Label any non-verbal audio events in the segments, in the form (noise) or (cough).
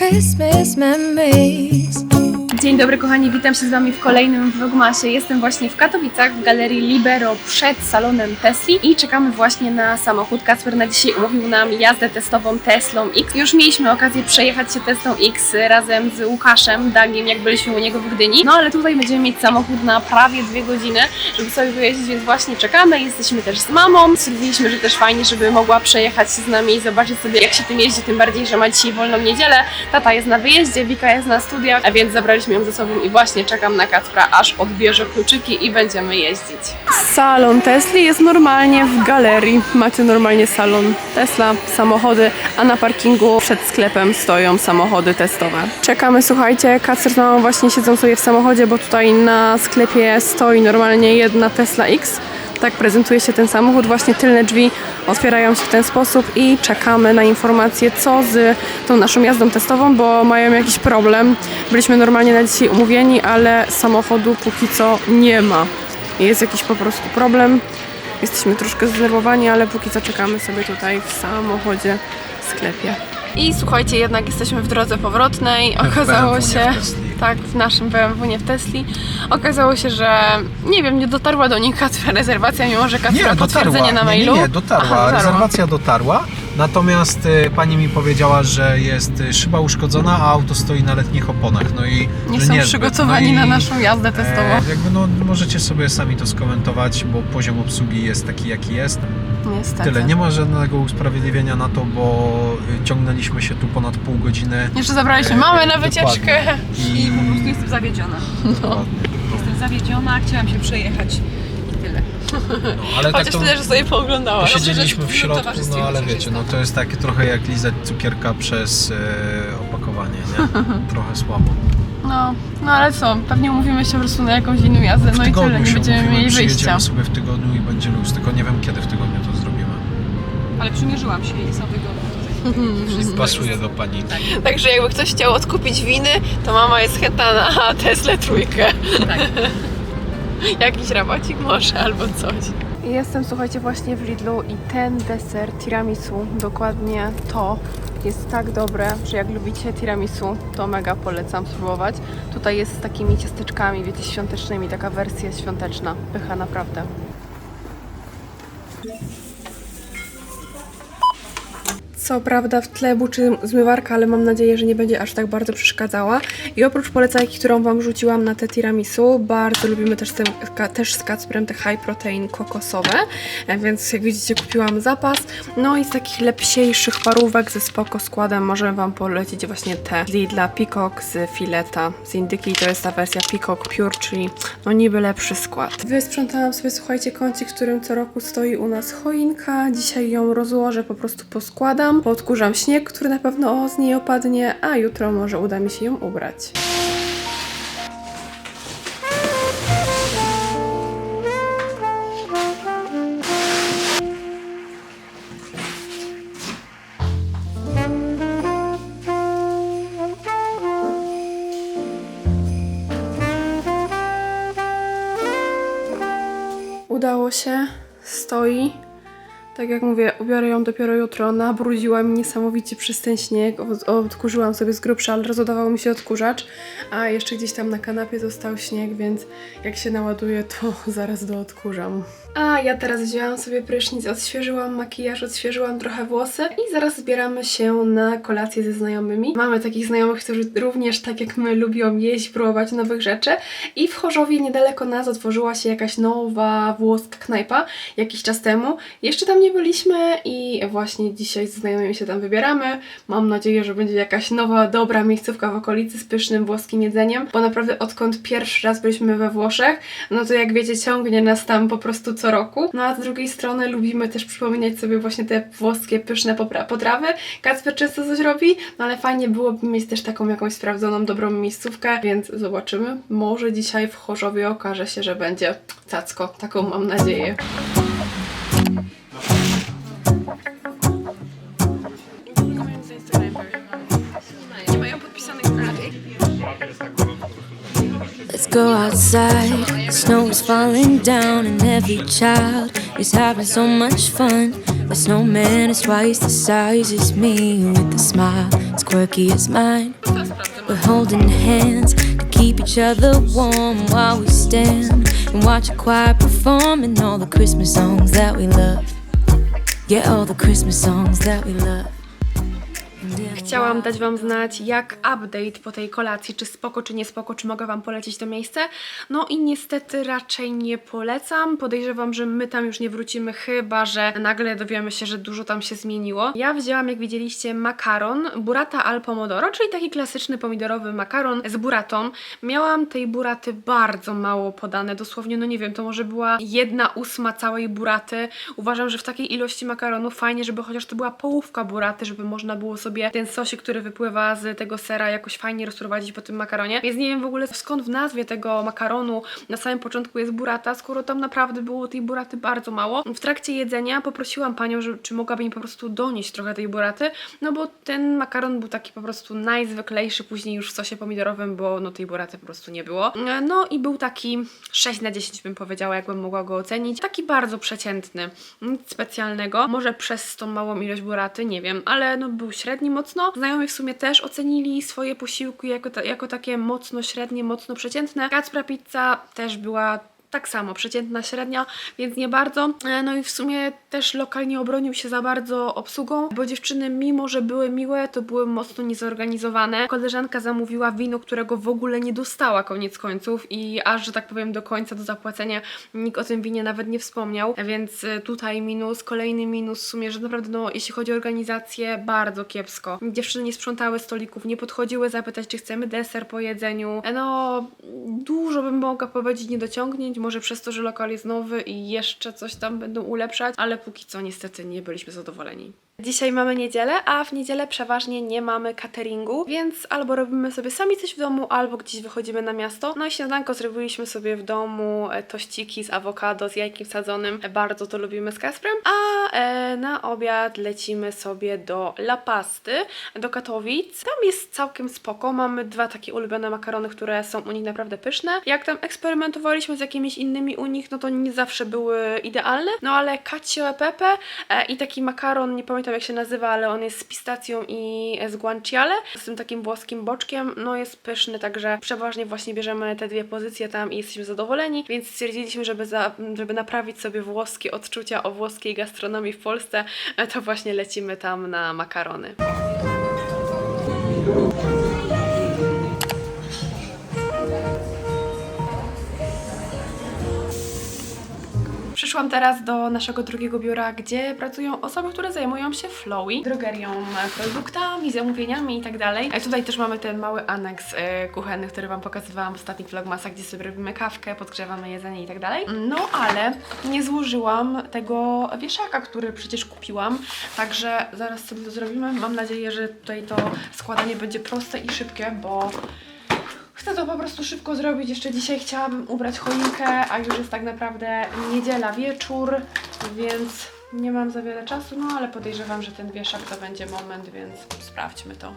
Christmas memories. Dzień dobry kochani, witam się z Wami w kolejnym Vlogmasie. Jestem właśnie w Katowicach w Galerii Libero przed salonem Tesli i czekamy właśnie na samochód. Kasper na dzisiaj umówił nam jazdę testową Teslą X. Już mieliśmy okazję przejechać się Teslą X razem z Łukaszem Dagiem, jak byliśmy u niego w Gdyni. No ale tutaj będziemy mieć samochód na prawie dwie godziny, żeby sobie wyjeździć, więc właśnie czekamy. Jesteśmy też z mamą. Stwierdziliśmy, że też fajnie, żeby mogła przejechać się z nami i zobaczyć sobie jak się tym jeździ, tym bardziej, że ma dzisiaj wolną niedzielę. Tata jest na wyjeździe, Wika jest na studiach, a więc zabraliśmy ją ze sobą i właśnie czekam na Kacpra, aż odbierze kluczyki i będziemy jeździć. Salon Tesli jest normalnie w galerii. Macie normalnie salon Tesla, samochody, a na parkingu przed sklepem stoją samochody testowe. Czekamy, słuchajcie, Kacper z właśnie siedzą sobie w samochodzie, bo tutaj na sklepie stoi normalnie jedna Tesla X. Tak prezentuje się ten samochód, właśnie tylne drzwi otwierają się w ten sposób i czekamy na informacje, co z tą naszą jazdą testową, bo mają jakiś problem. Byliśmy normalnie na dzisiaj umówieni, ale samochodu póki co nie ma. Jest jakiś po prostu problem. Jesteśmy troszkę zdenerwowani, ale póki co czekamy sobie tutaj w samochodzie, w sklepie. I słuchajcie, jednak jesteśmy w drodze powrotnej. Okazało BMW, nie się. Tak, w naszym BMW, nie w Tesli. Okazało się, że nie wiem, nie dotarła do nich rezerwacja, mimo że Kacpra Nie, dotarła. potwierdzenie na Nie, mailu. Nie, nie, dotarła. Aha, dotarła. Rezerwacja dotarła. Natomiast y, pani mi powiedziała, że jest y, szyba uszkodzona, a auto stoi na letnich oponach. No i Nie są niezbyt. przygotowani no i, na naszą jazdę testową. E, jakby no, możecie sobie sami to skomentować, bo poziom obsługi jest taki, jaki jest. Niestety. Tyle. Nie ma żadnego usprawiedliwienia na to, bo y, ciągnęliśmy się tu ponad pół godziny. Jeszcze zabraliśmy E, mamę na dokładnie. wycieczkę. I, I po prostu jestem zawiedziona. Dokładnie. Jestem zawiedziona, chciałam się przejechać i tyle. No, ale Chociaż tak to... tyle, że sobie pooglądałaś. Posiedzieliśmy w środku, no ale wiecie, no to jest takie trochę jak lizać cukierka przez e, opakowanie, nie? (laughs) Trochę słabo. No, no ale co, pewnie umówimy się po prostu na jakąś inną jazdę, no i tyle, nie będziemy umówimy, mieli wyjścia. sobie w tygodniu i będzie luz, tylko nie wiem kiedy w tygodniu. Ale przymierzyłam się i są wygodne. Pasuje do pani. Także jakby ktoś chciał odkupić winy, to mama jest chętna na Tesla trójkę. Tak. (laughs) Jakiś rabacik może albo coś. Jestem, słuchajcie, właśnie w Lidlu i ten deser tiramisu, dokładnie to, jest tak dobre, że jak lubicie tiramisu, to mega polecam spróbować. Tutaj jest z takimi ciasteczkami, wiecie, świątecznymi, taka wersja świąteczna. Pycha naprawdę. Co prawda w tle buczy zmywarka, ale mam nadzieję, że nie będzie aż tak bardzo przeszkadzała. I oprócz polecajki, którą Wam rzuciłam na te tiramisu, bardzo lubimy też, te, też z Kacprem te high protein kokosowe, e, więc jak widzicie kupiłam zapas. No i z takich lepsiejszych parówek ze spoko składem możemy Wam polecić właśnie te Lidla Peacock z fileta z indyki. To jest ta wersja Peacock Pure, czyli no niby lepszy skład. Wysprzątałam sobie, słuchajcie, kącik, w którym co roku stoi u nas choinka. Dzisiaj ją rozłożę, po prostu poskładam. Podkurzam śnieg, który na pewno z niej opadnie, a jutro może uda mi się ją ubrać. Udało się, stoi. Tak jak mówię, ubiorę ją dopiero jutro. Nabrudziła mi niesamowicie przez ten śnieg. Od- Odkurzyłam sobie z grubsza, ale rozładował mi się odkurzacz. A jeszcze gdzieś tam na kanapie został śnieg, więc jak się naładuje, to (laughs) zaraz do odkurzam. A ja teraz wzięłam sobie prysznic, odświeżyłam makijaż, odświeżyłam trochę włosy i zaraz zbieramy się na kolację ze znajomymi. Mamy takich znajomych, którzy również tak jak my lubią jeść, próbować nowych rzeczy i w Chorzowie niedaleko nas otworzyła się jakaś nowa włoska knajpa jakiś czas temu. Jeszcze tam nie byliśmy i właśnie dzisiaj ze znajomymi się tam wybieramy. Mam nadzieję, że będzie jakaś nowa, dobra miejscówka w okolicy z pysznym włoskim jedzeniem, bo naprawdę odkąd pierwszy raz byliśmy we Włoszech, no to jak wiecie, ciągnie nas tam po prostu co roku. No a z drugiej strony lubimy też przypominać sobie właśnie te włoskie, pyszne potrawy. Kacper często coś robi, no ale fajnie byłoby mieć też taką jakąś sprawdzoną, dobrą miejscówkę, więc zobaczymy. Może dzisiaj w Chorzowie okaże się, że będzie cacko. Taką mam nadzieję. Go outside. Snow is falling down, and every child is having so much fun. The snowman is twice the size as me with a smile. as quirky as mine. We're holding hands to keep each other warm while we stand and watch a choir performing all the Christmas songs that we love. Yeah, all the Christmas songs that we love. Chciałam dać Wam znać, jak update po tej kolacji, czy spoko, czy nie spoko, czy mogę Wam polecić to miejsce. No i niestety raczej nie polecam. Podejrzewam, że my tam już nie wrócimy, chyba że nagle dowiemy się, że dużo tam się zmieniło. Ja wzięłam, jak widzieliście, makaron burrata al pomodoro, czyli taki klasyczny pomidorowy makaron z buratą. Miałam tej buraty bardzo mało podane, dosłownie, no nie wiem, to może była jedna ósma całej buraty. Uważam, że w takiej ilości makaronu fajnie, żeby chociaż to była połówka buraty, żeby można było sobie ten sosik, który wypływa z tego sera jakoś fajnie rozprowadzić po tym makaronie. Więc nie wiem w ogóle skąd w nazwie tego makaronu na samym początku jest burata, skoro tam naprawdę było tej buraty bardzo mało. W trakcie jedzenia poprosiłam panią, że, czy mogłaby mi po prostu donieść trochę tej buraty, no bo ten makaron był taki po prostu najzwyklejszy później już w sosie pomidorowym, bo no tej buraty po prostu nie było. No i był taki 6 na 10 bym powiedziała, jakbym mogła go ocenić. Taki bardzo przeciętny, nic specjalnego. Może przez tą małą ilość buraty, nie wiem, ale no był średni mocno. Znajomi w sumie też ocenili swoje posiłki jako, ta, jako takie mocno średnie, mocno przeciętne. Kacpra pizza też była tak samo, przeciętna średnia, więc nie bardzo. E, No i w sumie też lokal nie obronił się za bardzo obsługą, bo dziewczyny, mimo że były miłe, to były mocno niezorganizowane. Koleżanka zamówiła wino, którego w ogóle nie dostała koniec końców i aż, że tak powiem, do końca do zapłacenia nikt o tym winie nawet nie wspomniał, więc e, tutaj minus, kolejny minus w sumie, że naprawdę, no, jeśli chodzi o organizację, bardzo kiepsko. Dziewczyny nie sprzątały stolików, nie podchodziły zapytać, czy chcemy deser po jedzeniu. E, No, dużo bym mogła powiedzieć niedociągnięć, może przez to, że lokal jest nowy i jeszcze coś tam będą ulepszać, ale póki co niestety nie byliśmy zadowoleni. Dzisiaj mamy niedzielę, a w niedzielę przeważnie nie mamy cateringu, więc albo robimy sobie sami coś w domu, albo gdzieś wychodzimy na miasto. No i śniadanko zrobiliśmy sobie w domu, e, tościki z awokado, z jajkiem sadzonym. E, Bardzo to lubimy z Kasprem. A e, na obiad lecimy sobie do La Pasty, do Katowic. Tam jest całkiem spoko, mamy dwa takie ulubione makarony, które są u nich naprawdę pyszne. Jak tam eksperymentowaliśmy z jakimiś innymi u nich, no to nie zawsze były idealne, no ale cacio e pepe e, i taki makaron, nie pamiętam jak się nazywa, ale on jest z pistacją i z guanciale, z tym takim włoskim boczkiem, no jest pyszny, także przeważnie właśnie bierzemy te dwie pozycje tam i jesteśmy zadowoleni, więc stwierdziliśmy, żeby, za, żeby naprawić sobie włoskie odczucia o włoskiej gastronomii w Polsce, to właśnie lecimy tam na makarony. Przyszłam teraz do naszego drugiego biura, gdzie pracują osoby, które zajmują się Flowy, drogerią, produktami, zamówieniami i tak dalej. Tutaj też mamy ten mały aneks e, kuchenny, który Wam pokazywałam w ostatnich vlogmasach, gdzie sobie robimy kawkę, podgrzewamy jedzenie i tak dalej. No ale nie złożyłam tego wieszaka, który przecież kupiłam, także zaraz sobie to zrobimy. Mam nadzieję, że tutaj to składanie będzie proste i szybkie, bo Chcę to po prostu szybko zrobić. Jeszcze dzisiaj chciałabym ubrać choinkę, a już jest tak naprawdę niedziela wieczór, więc nie mam za wiele czasu, no ale podejrzewam, że ten wieszak to będzie moment, więc sprawdźmy to.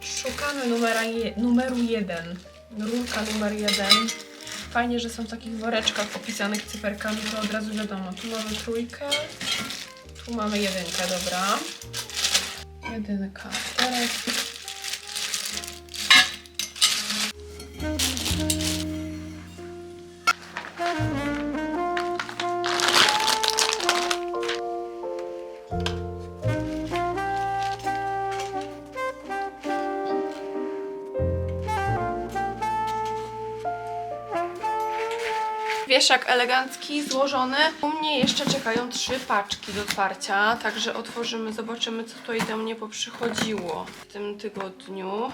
Szukamy numera je, numeru jeden. Rurka numer jeden. Fajnie, że są w takich woreczkach opisanych cyferkami, to od razu wiadomo. Tu mamy trójkę, tu mamy jedynkę, dobra. Jedynka. Teraz Wieszak elegancki, złożony. U mnie jeszcze czekają trzy paczki do otwarcia, także otworzymy, zobaczymy co tutaj do mnie poprzychodziło w tym tygodniu.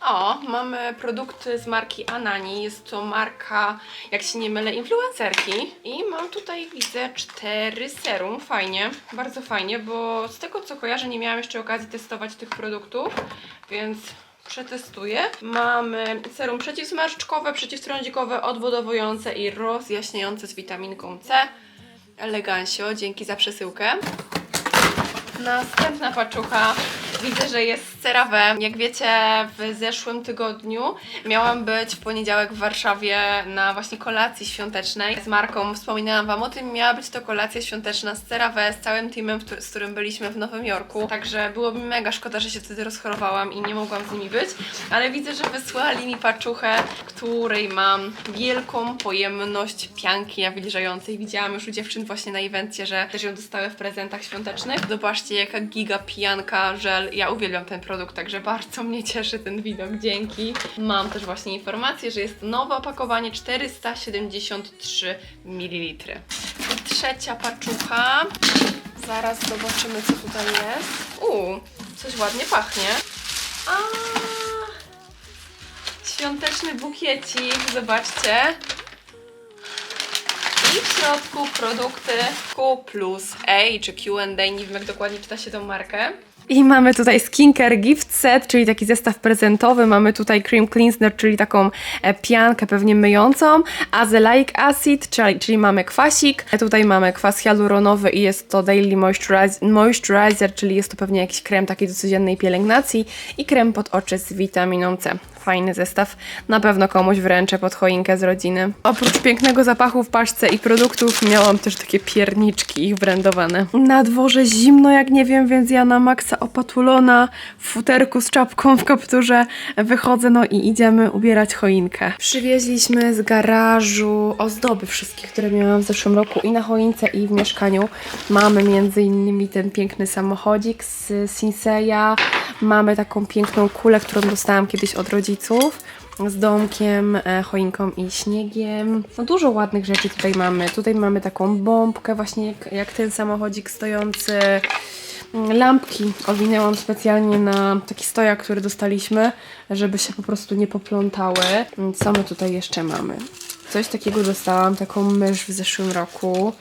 O, mamy produkty z marki Anani. Jest to marka, jak się nie mylę, influencerki. I mam tutaj, widzę, cztery serum. Fajnie, bardzo fajnie, bo z tego co kojarzę, nie miałam jeszcze okazji testować tych produktów, więc przetestuję. Mamy serum przeciwzmarszczkowe, przeciwtrądzikowe, odwodowujące i rozjaśniające z witaminką C. Elegancio, dzięki za przesyłkę. Następna paczucha Widzę, że jest CeraVe. Jak wiecie, w zeszłym tygodniu miałam być w poniedziałek w Warszawie na właśnie kolacji świątecznej z Marką. Wspominałam Wam o tym, miała być to kolacja świąteczna z CeraVe, z całym teamem, z którym byliśmy w Nowym Jorku. Także było mi mega szkoda, że się wtedy rozchorowałam i nie mogłam z nimi być. Ale widzę, że wysłali mi paczuchę, której mam wielką pojemność pianki nawilżającej. Widziałam już u dziewczyn właśnie na evencie, że też ją dostały w prezentach świątecznych. Zobaczcie, jaka giga pijanka, żel. Ja uwielbiam ten produkt, także bardzo mnie cieszy ten widok. Dzięki. Mam też właśnie informację, że jest nowe opakowanie 473 ml. Trzecia paczucha. Zaraz zobaczymy, co tutaj jest. Uuu, coś ładnie pachnie. Świąteczny bukiecik, zobaczcie. I w środku produkty Q plus A czy Q&A, nie wiem jak dokładnie czyta się tą markę. I mamy tutaj skincare gift set, czyli taki zestaw prezentowy. Mamy tutaj cream cleanser, czyli taką e, piankę pewnie myjącą. Azelaic acid, czyli, czyli mamy kwasik. E, Tutaj mamy kwas hialuronowy i jest to daily moisturizer, czyli jest to pewnie jakiś krem taki do codziennej pielęgnacji. I krem pod oczy z witaminą C. Fajny zestaw. Na pewno komuś wręczę pod choinkę z rodziny. Oprócz pięknego zapachu w paczce i produktów miałam też takie pierniczki ich brandowane. Na dworze zimno jak nie wiem, więc ja na maksa opatulona w futerku z czapką w kapturze wychodzę no i idziemy ubierać choinkę. Przywieźliśmy z garażu ozdoby wszystkie, które miałam w zeszłym roku i na choince i w mieszkaniu. Mamy między innymi ten piękny samochodzik z Sinseya. Mamy taką piękną kulę, którą dostałam kiedyś od rodziców z domkiem, e, choinką i śniegiem. No dużo ładnych rzeczy tutaj mamy. Tutaj mamy taką bombkę właśnie jak, jak ten samochodzik stojący. Lampki owinęłam specjalnie na taki stojak, który dostaliśmy, żeby się po prostu nie poplątały. Co my tutaj jeszcze mamy? Coś takiego dostałam, taką mysz w zeszłym roku.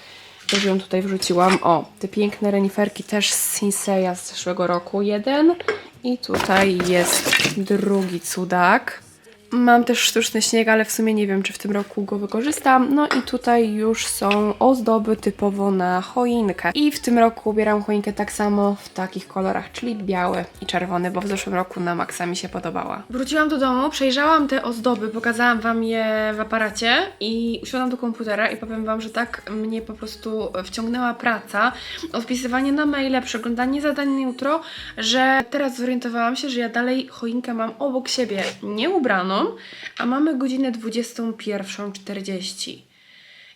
Też ją tutaj wrzuciłam. O, te piękne reniferki też z Sinseya z zeszłego roku. Jeden. I tutaj jest drugi cudak. Mam też sztuczny śnieg, ale w sumie nie wiem, czy w tym roku go wykorzystam. No i tutaj już są ozdoby typowo na choinkę. I w tym roku ubieram choinkę tak samo w takich kolorach, czyli biały i czerwony, bo w zeszłym roku na maksa mi się podobała. Wróciłam do domu, przejrzałam te ozdoby, pokazałam Wam je w aparacie i usiadłam do komputera i powiem Wam, że tak mnie po prostu wciągnęła praca, odpisywanie na maile, przeglądanie zadań na jutro, że teraz zorientowałam się, że ja dalej choinkę mam obok siebie a mamy godzinę 21.40.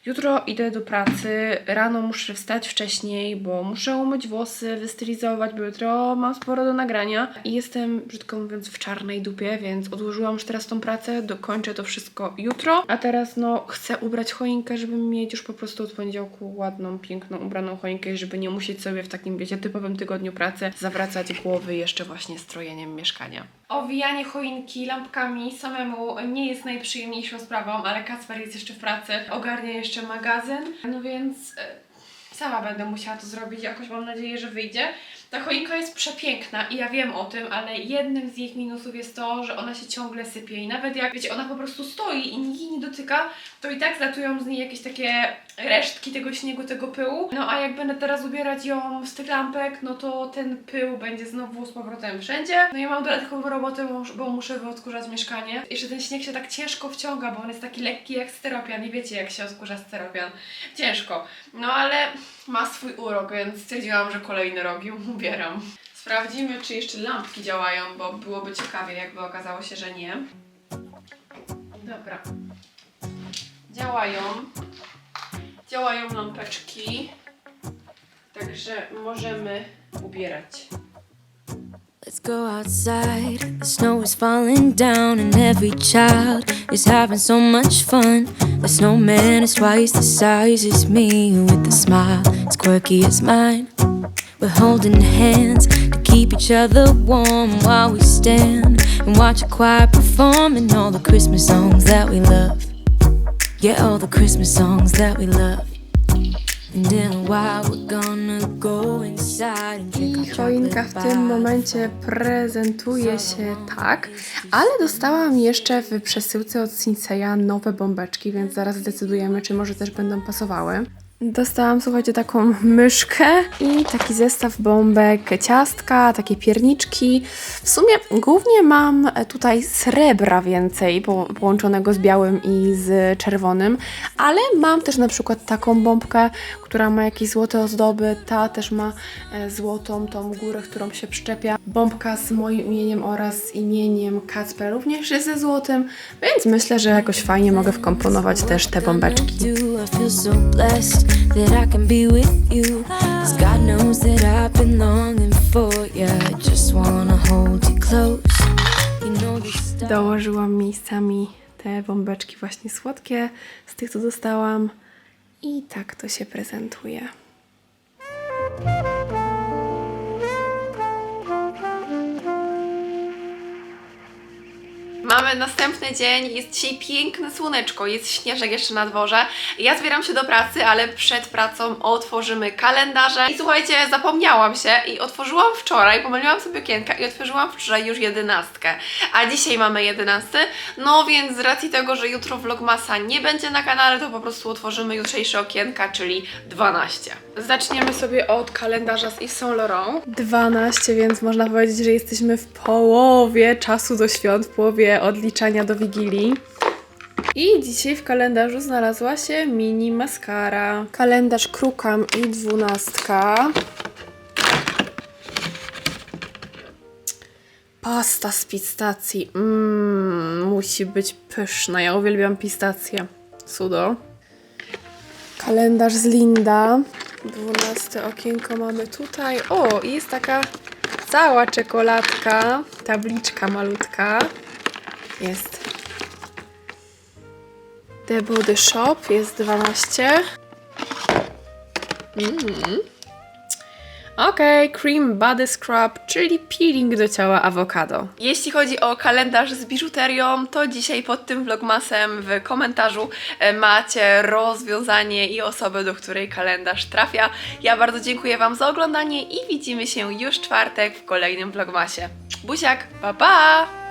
Jutro idę do pracy, rano muszę wstać wcześniej, bo muszę umyć włosy, wystylizować, bo jutro mam sporo do nagrania i jestem, brzydko mówiąc, w czarnej dupie, więc odłożyłam już teraz tą pracę, dokończę to wszystko jutro, a teraz no chcę ubrać choinkę, żeby mieć już po prostu od poniedziałku ładną, piękną, ubraną choinkę żeby nie musieć sobie w takim, wiecie, typowym tygodniu pracy zawracać głowy jeszcze właśnie strojeniem mieszkania. Owijanie choinki lampkami samemu nie jest najprzyjemniejszą sprawą, ale Kacper jest jeszcze w pracy, ogarnia jeszcze magazyn, no więc e, sama będę musiała to zrobić, jakoś mam nadzieję, że wyjdzie. Ta choinka jest przepiękna i ja wiem o tym, ale jednym z jej minusów jest to, że ona się ciągle sypie i nawet jak, wiecie, ona po prostu stoi i nikt jej nie dotyka, to i tak zlatują z niej jakieś takie resztki tego śniegu, tego pyłu. No a jak będę teraz ubierać ją z tych lampek, no to ten pył będzie znowu z powrotem wszędzie. No i mam dodatkową robotę, bo muszę wyodkurzać mieszkanie. Jeszcze ten śnieg się tak ciężko wciąga, bo on jest taki lekki jak steropian i wiecie jak się odkurza steropian. Ciężko. No ale ma swój urok, więc stwierdziłam, że kolejny rok ją ubieram. Sprawdzimy, czy jeszcze lampki działają, bo byłoby ciekawie, jakby okazało się, że nie. Dobra. Działają. Działają lampeczki. Także możemy ubierać. Let's go outside. The snow is falling down, and every child is having so much fun. The snowman is twice the size as me, with a smile as quirky as mine. We're holding hands to keep each other warm while we stand and watch a choir performing all the Christmas songs that we love. Yeah, all the Christmas songs that we love. And in a while, we're gonna go inside and drink our I choinka w tym momencie prezentuje się tak, ale dostałam jeszcze w przesyłce od Sinseya nowe bombeczki, więc zaraz zdecydujemy, czy może też będą pasowały. Dostałam, słuchajcie, taką myszkę i taki zestaw bombek, ciastka, takie pierniczki. W sumie głównie mam e, tutaj srebra więcej po, połączonego z białym i z czerwonym, ale mam też na przykład taką bombkę, która ma jakieś złote ozdoby. Ta też ma e, złotą tą górę, którą się przyczepia. Bombka z moim imieniem oraz imieniem Kacpra również jest ze złotym, więc myślę, że jakoś fajnie mogę wkomponować też te bombeczki. That I can be with you. 'Cause God knows that I've been longing for you. I just wanna hold you close. You know stars. Dołożyłam miejscami te bombeczki właśnie słodkie z tych, co dostałam. I tak to się prezentuje. Mamy następny dzień, jest dzisiaj piękne słoneczko, jest śnieżek jeszcze na dworze. Ja zbieram się do pracy, ale przed pracą otworzymy kalendarze. I słuchajcie, zapomniałam się i otworzyłam wczoraj, pomyliłam sobie okienka i otworzyłam wczoraj już jedenastkę. A dzisiaj mamy jedenasty, no więc z racji tego, że jutro vlogmasa nie będzie na kanale, to po prostu otworzymy jutrzejsze okienka, czyli 12. Zaczniemy sobie od kalendarza z Yves Saint Laurent. 12, więc można powiedzieć, że jesteśmy w połowie czasu do świąt, w połowie odliczania do Wigilii. I dzisiaj w kalendarzu znalazła się mini maskara. Kalendarz Krukam i dwunastka. Pasta z pistacji. Mmm, musi być pyszna. Ja uwielbiam pistacje. Cudo. Kalendarz z Linda. 12 okienko mamy tutaj. O, i jest taka cała czekoladka. Tabliczka malutka. Jest. The Body Shop jest 12. Mm. Okej, Cream Body Scrub, czyli peeling do ciała awokado. Jeśli chodzi o kalendarz z biżuterią, to dzisiaj pod tym vlogmasem w komentarzu e, macie rozwiązanie i osobę, do której kalendarz trafia. Ja bardzo dziękuję Wam za oglądanie i widzimy się już czwartek w kolejnym vlogmasie. Buziak, pa pa!